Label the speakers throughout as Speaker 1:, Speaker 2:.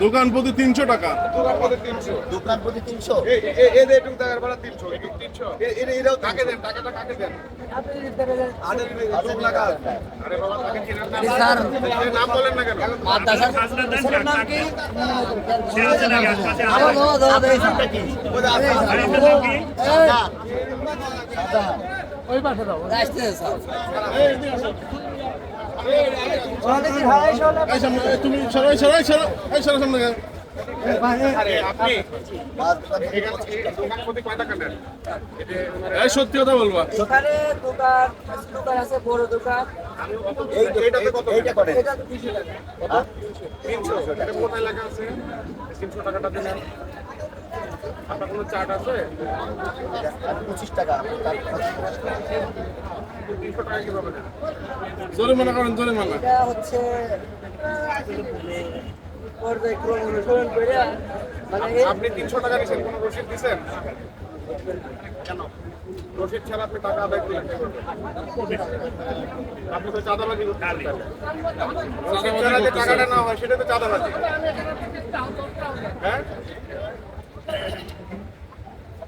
Speaker 1: দোকান প্রতি তিনশো টাকা।
Speaker 2: দোকান প্রতি তিনশো?
Speaker 1: এই সামনে, এই তুমি সরাই সরাই সরাই এই সরাই সামনে সত্যি কথা বলবা
Speaker 3: দোকানে দোকান দোকান আছে বড় দোকান তিনশো টাকা
Speaker 4: আপনার কোনো চার্ট আছে?
Speaker 2: পঁচিশ টাকা।
Speaker 4: তিনশো টাকা কীভাবে
Speaker 1: জরিমানা করেন জরিমানা।
Speaker 3: হচ্ছে পর্যায়ক্রম অনুসরণ করে মানে
Speaker 4: আপনি তিনশো টাকা দিচ্ছেন কোনো রসিদ দিচ্ছেন কেন? রসিদ ছাড়া আপনি টাকা আদায় করলেন আপনি তো চাঁদাবাজি টাকাটা না হয় সেটা তো চাঁদাবাজি। হ্যাঁ আপ- আপনার কত
Speaker 3: আমার তিনশো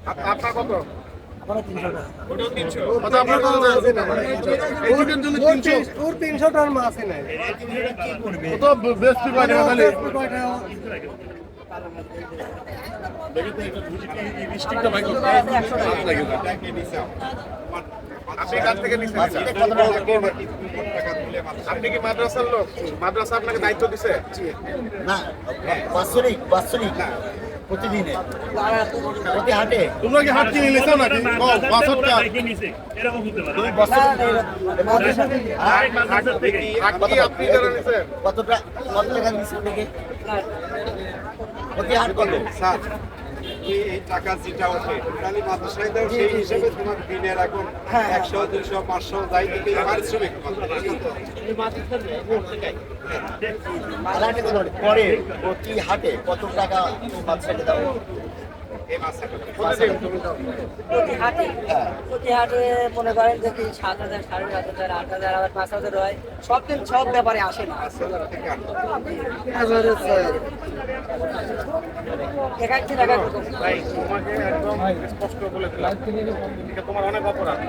Speaker 3: টাকা
Speaker 4: ওটাও তিনশো আচ্ছা আপনার কত
Speaker 1: এই দুটোর জন্য তিনশো
Speaker 3: টাকার মাছ নাই
Speaker 4: আপনি থেকে আপনি কি মাদ্রাসার লোক? মাদ্রাসা আপনাকে দায়িত্ব দিছে?
Speaker 2: না বাৎসরিক বাৎসরিক। প্রতিদিনে? প্রতি হাটে?
Speaker 1: তোমরা কি হাট কিনে নিছো নাকি? ও বাছরটা
Speaker 2: দুই বছর
Speaker 4: আপনি আপনি যারা নিছেন?
Speaker 2: কত কত টাকা দিচ্ছে থেকে প্রতি হাট কত?
Speaker 5: স্যার তুমি এই টাকা যেটা ওঠে তাহলে মাদ্রাসায় দাও সেই হিসেবে তোমার দিনের এখন একশো দুইশো পাঁচশো যাই পারিশ্রমিক
Speaker 2: পরে প্রতি হাটে কত টাকা বাচ্চাকে দাও?
Speaker 3: প্রতি মনে করেন দেখি সাত হাজার, সাড়ে সাত হাজার, আট হাজার, আবার পাঁচ হাজার হয়। সব দিন সব ব্যাপারে আসে না। টাকা
Speaker 4: তোমাকে একদম স্পষ্ট বলে দিলাম। তোমার অনেক অপরাধ।